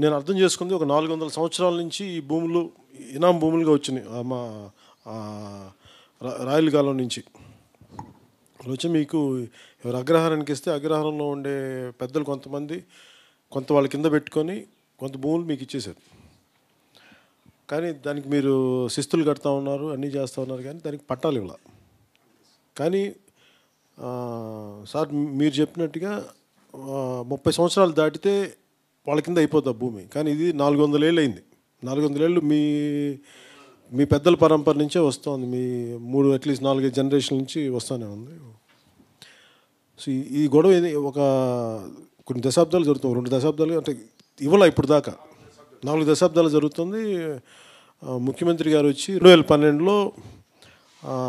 నేను అర్థం చేసుకుంది ఒక నాలుగు వందల సంవత్సరాల నుంచి ఈ భూములు ఇనాం భూములుగా వచ్చినాయి ఆ మా రాయల కాలం నుంచి. వచ్చి మీకు ఎవరు అగ్రహారానికి ఇస్తే అగ్రహారంలో ఉండే పెద్దలు కొంతమంది కొంత వాళ్ళ కింద పెట్టుకొని కొంత భూములు మీకు ఇచ్చేశారు. కానీ దానికి మీరు శిస్తులు కడతా ఉన్నారు అన్నీ చేస్తూ ఉన్నారు కానీ దానికి పట్టాలు ఇవ్వాలి. కానీ సార్ మీరు చెప్పినట్టుగా ముప్పై సంవత్సరాలు దాటితే వాళ్ళ కింద అయిపోతుంది భూమి. కానీ ఇది నాలుగు వందల ఏళ్ళు అయింది నాలుగు వందల ఏళ్ళు మీ మీ పెద్దల పరంపర నుంచే వస్తుంది. మీ మూడు అట్లీస్ట్ నాలుగైదు జనరేషన్ నుంచి వస్తూనే ఉంది. సో ఈ- గొడవ ఒక కొన్ని దశాబ్దాలు జరుగుతుంది. రెండు దశాబ్దాలు అంటే ఇవ్వాల ఇప్పుడు దాకా. నాలుగు దశాబ్దాలు జరుగుతుంది. ముఖ్యమంత్రి గారు వచ్చి రెండు వేల పన్నెండులో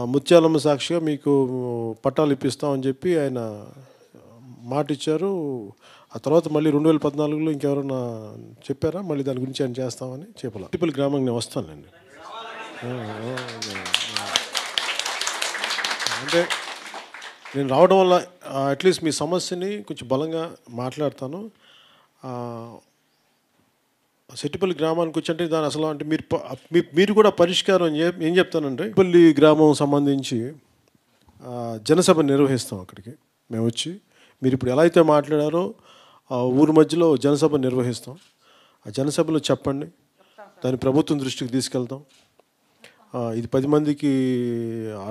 ముత్యాలమ్మ సాక్షిగా మీకు పట్టాలు ఇప్పిస్తామని చెప్పి ఆయన మాట ఇచ్చారు ఆ తర్వాత మళ్ళీ రెండు వేల పద్నాలుగులో ఇంకెవరన్నా చెప్పారా? మళ్ళీ దాని గురించి ఆయన చేస్తామని చెప్పాల. టిపుల్ గ్రామానికి నేను వస్తానండి అంటే నేను రావడం వల్ల అట్లీస్ట్ మీ సమస్యని కొంచెం బలంగా మాట్లాడతాను. సెట్టిపల్లి గ్రామానికి వచ్చి అంటే దాని అసలు అంటే మీరు మీరు కూడా పరిష్కారం ఏం చెప్తానంటే సెట్టిపల్లి గ్రామం సంబంధించి జనసభ నిర్వహిస్తాం అక్కడికి. మేము వచ్చి మీరు ఇప్పుడు ఎలా అయితే మాట్లాడారో ఆ ఊరు మధ్యలో జనసభ నిర్వహిస్తాం. ఆ జనసభలో చెప్పండి. దాన్ని ప్రభుత్వం దృష్టికి తీసుకెళ్తాం. ఇది పది మందికి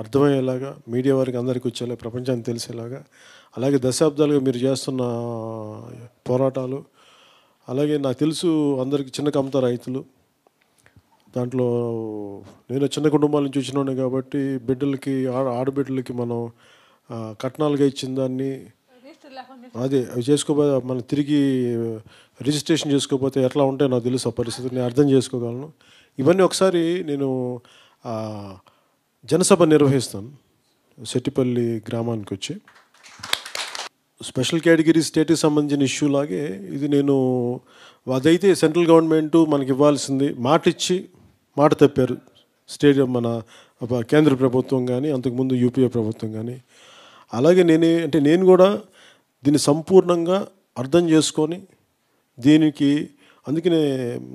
అర్థమయ్యేలాగా మీడియా వారికి అందరికీ వచ్చేలా ప్రపంచానికి తెలిసేలాగా అలాగే దశాబ్దాలుగా మీరు చేస్తున్న పోరాటాలు అలాగే నాకు తెలుసు అందరికీ చిన్న కమత రైతులు. దాంట్లో నేను చిన్న కుటుంబాల నుంచి వచ్చినాను కాబట్టి బిడ్డలకి ఆడ ఆడబిడ్డలకి మనం కట్నాలుగా ఇచ్చిన దాన్ని అదే అవి చేసుకోపోతే మనం తిరిగి రిజిస్ట్రేషన్ చేసుకోకపోతే ఎట్లా ఉంటాయో నాకు తెలుసు ఆ పరిస్థితి నేను అర్థం చేసుకోగలను. ఇవన్నీ ఒకసారి నేను జనసభ నిర్వహిస్తాను. సెట్టిపల్లి గ్రామానికి వచ్చి. స్పెషల్ కేటగిరీ స్టేట్కి సంబంధించిన ఇష్యూ లాగే ఇది నేను అదైతే సెంట్రల్ గవర్నమెంట్ మనకి ఇవ్వాల్సింది మాట ఇచ్చి మాట తప్పారు. స్టేట్ మన కేంద్ర ప్రభుత్వం కానీ అంతకుముందు యూపీఏ ప్రభుత్వం కానీ అలాగే నేనే అంటే నేను కూడా దీన్ని సంపూర్ణంగా అర్థం చేసుకొని దీనికి అందుకనే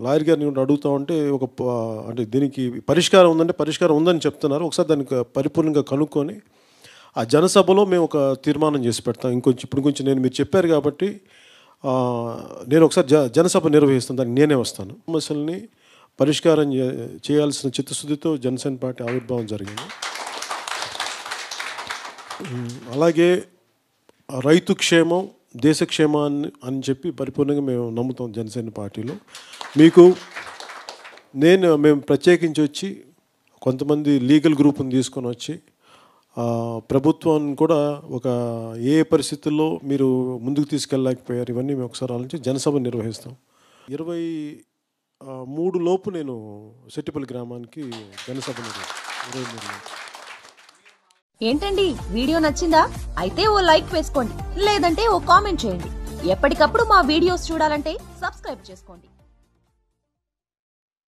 లాయర్ గారిని కూడా అడుగుతా ఉంటే ఒక ప- అంటే దీనికి పరిష్కారం ఉందంటే పరిష్కారం ఉందని చెప్తున్నారు. ఒకసారి దానికి పరిపూర్ణంగా కనుక్కొని ఆ జనసభలో మేము ఒక తీర్మానం చేసి పెడతాం. ఇంకొంచెం ఇప్పుడు కొంచెం నేను మీరు చెప్పారు కాబట్టి నేను ఒకసారి జ జనసభ నిర్వహిస్తాను. దానికి నేనే వస్తాను. సమస్యల్ని పరిష్కారం చేయాల్సిన చిత్తశుద్ధితో జనసేన పార్టీ ఆవిర్భావం జరిగింది. అలాగే రైతు క్షేమం దేశక్షేమాన్ని అని చెప్పి పరిపూర్ణంగా మేము నమ్ముతాం జనసేన పార్టీలో. మీకు నేను మేము ప్రత్యేకించి వచ్చి కొంతమంది లీగల్ గ్రూప్ని తీసుకొని వచ్చి ప్రభుత్వాన్ని కూడా ఒక ఏ పరిస్థితుల్లో మీరు ముందుకు తీసుకెళ్ళలేకపోయారు ఇవన్నీ మేము ఒకసారి ఆలోచించి జనసభ నిర్వహిస్తాం. ఇరవై మూడు లోపు నేను సెట్టిపల్లి గ్రామానికి జనసభ నిర్వహిస్తాను ఇరవై మూడు ఏంటండి? వీడియో నచ్చిందా? అయితే ఓ లైక్ వేసుకోండి లేదంటే ఓ కామెంట్ చేయండి. ఎప్పటికప్పుడు మా వీడియోస్ చూడాలంటే సబ్స్క్రైబ్ చేసుకోండి.